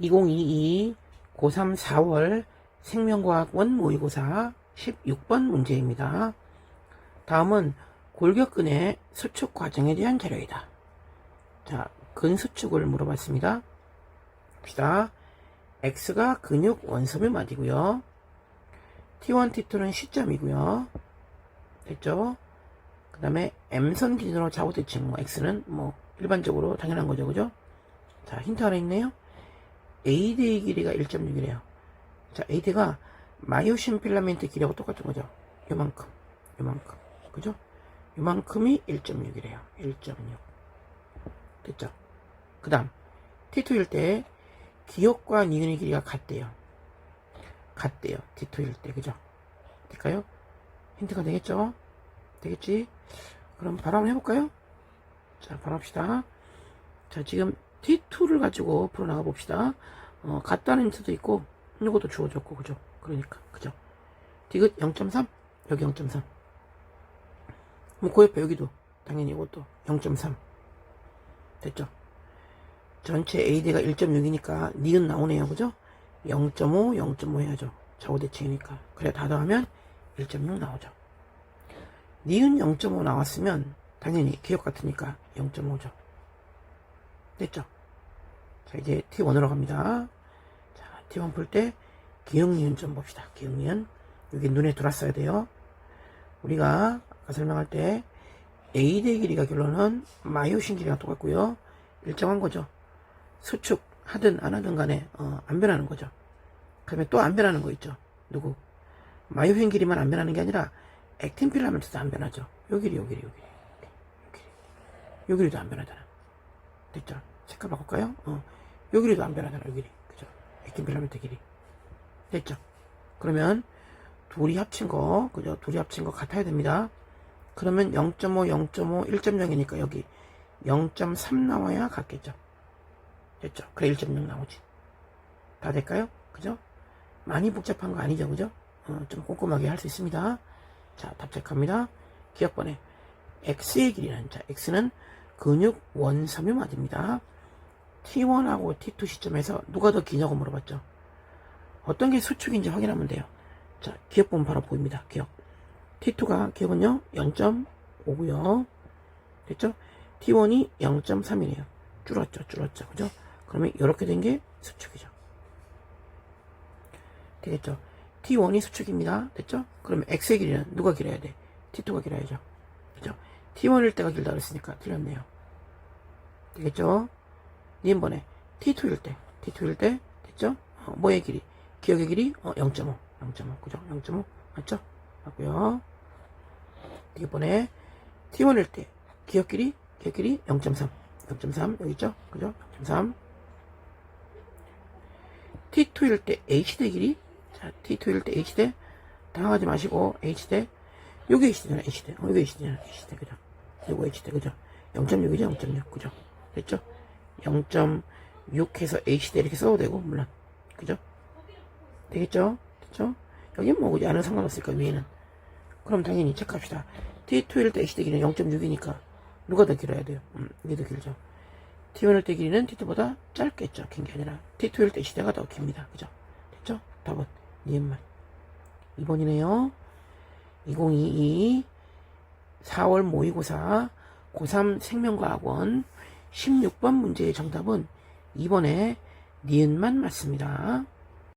2022 고3 4월 생명과학원 모의고사 16번 문제입니다. 다음은 골격근의 수축 과정에 대한 자료이다. 자, 근수축을 물어봤습니다. 봅시다. X가 근육 원섬의 맞이고요. T1, T2는 시점이고요. 됐죠? 그 다음에 M선 기준으로 좌우 대칭, 뭐 X는 뭐 일반적으로 당연한 거죠, 그죠? 자, 힌트 하나 있네요. AD의 길이가 1.6이래요. 자, AD가 마이오신 필라멘트 길이하고 똑같은 거죠. 요만큼, 요만큼, 그죠? 요만큼이 1.6이래요. 1.6. 됐죠? 그 다음, T2일 때 기억과 니은의 길이가 같대요. 같대요. T2일 때, 그죠? 될까요? 힌트가 되겠죠? 되겠지? 그럼 바로 한번 해볼까요? 자, 바로 합시다. 자, 지금 T2를 가지고 풀어나가 봅시다. 어, 같다는 힌트도 있고, 이것도 주어졌고, 그죠? 그러니까, 그죠? 디귿 0.3, 여기 0.3. 뭐, 그 옆에 여기도, 당연히 이것도 0.3. 됐죠? 전체 AD가 1.6이니까, 니은 나오네요, 그죠? 0.5, 0.5 해야죠. 좌우대칭이니까. 그래, 다 더하면 1.6 나오죠. 니은 0.5 나왔으면, 당연히 기억 같으니까 0.5죠. 됐죠? 자, 이제 T1으로 갑니다. 자, T1 풀 때 기억니은 좀 봅시다. 기억니은. 여기 눈에 들어왔어야 돼요. 우리가 아까 설명할 때 A대 길이가 결론은 마이오신 길이가 똑같고요. 일정한 거죠. 수축 하든 안 하든 간에 어, 안 변하는 거죠. 그다음에 또안 변하는 거 있죠. 누구? 마이오신 길이만 안 변하는 게 아니라 액틴 필라멘트도 안 변하죠. 요 길이 요 길이 요 길이 요 길이 요 길이도 안 변하잖아. 됐죠? 색깔 바꿀까요? 어. 요 길이도 안 변하잖아, 요 길이. 그죠? 액틴 필라멘트 길이. 됐죠? 그러면, 둘이 합친 거, 그죠? 둘이 합친 거 같아야 됩니다. 그러면 0.5, 0.5, 1.0이니까 여기 0.3 나와야 같겠죠? 됐죠? 그래, 1.6 나오지. 다 될까요? 그죠? 많이 복잡한 거 아니죠, 그죠? 어, 좀 꼼꼼하게 할 수 있습니다. 자, 답 체크합니다. 기억번에 X의 길이는, 자, X는 근육 원섬이 맞습니다. T1하고 T2 시점에서 누가 더 기냐고 물어봤죠. 어떤 게 수축인지 확인하면 돼요. 자, 기억 보면 바로 보입니다. 기억. T2가 기억은요, 0.5고요. 됐죠? T1이 0.3이래요. 줄었죠, 줄었죠. 그죠? 그러면 이렇게 된 게 수축이죠. 되겠죠? T1이 수축입니다. 됐죠? 그러면 X의 길이는 누가 길어야 돼? T2가 길어야죠. 그죠? T1일 때가 길다 그랬으니까 틀렸네요. 되겠죠? 니은번에 T2일 때, T2일 때, 됐죠? 어, 뭐의 길이? 기억의 길이? 어, 0.5. 0.5. 그죠? 0.5. 맞죠? 맞고요 이번에 T1일 때, 기억 길이? 기억 길이 0.3. 0.3. 여기 있죠? 그죠? 0.3. T2일 때 H대 길이? 자, T2일 때 H대. 당황하지 마시고, H대. 요게 H대잖아, H대. 어, 요게 H대잖아, H대. 그죠? 요거 H대. 그죠? 0.6이죠, 0.6. 그죠? 됐죠? 0.6 해서 H대 이렇게 써도 되고, 물론. 그죠? 되겠죠? 됐죠? 여기 뭐? 안은 상관없으니까, 위에는. 그럼 당연히 체크합시다. T2일 때 H대 길이는 0.6이니까, 누가 더 길어야 돼요? 음, 이게 더 길죠. T1일 때 길이는 T2보다 짧겠죠. 긴 게 아니라. T2일 때 H대가 더 깁니다. 그죠? 됐죠? 답은, 니은만. 2번이네요. 2022 4월 모의고사 고3 생명과학원 16번 문제의 정답은 2번에 니은만 맞습니다.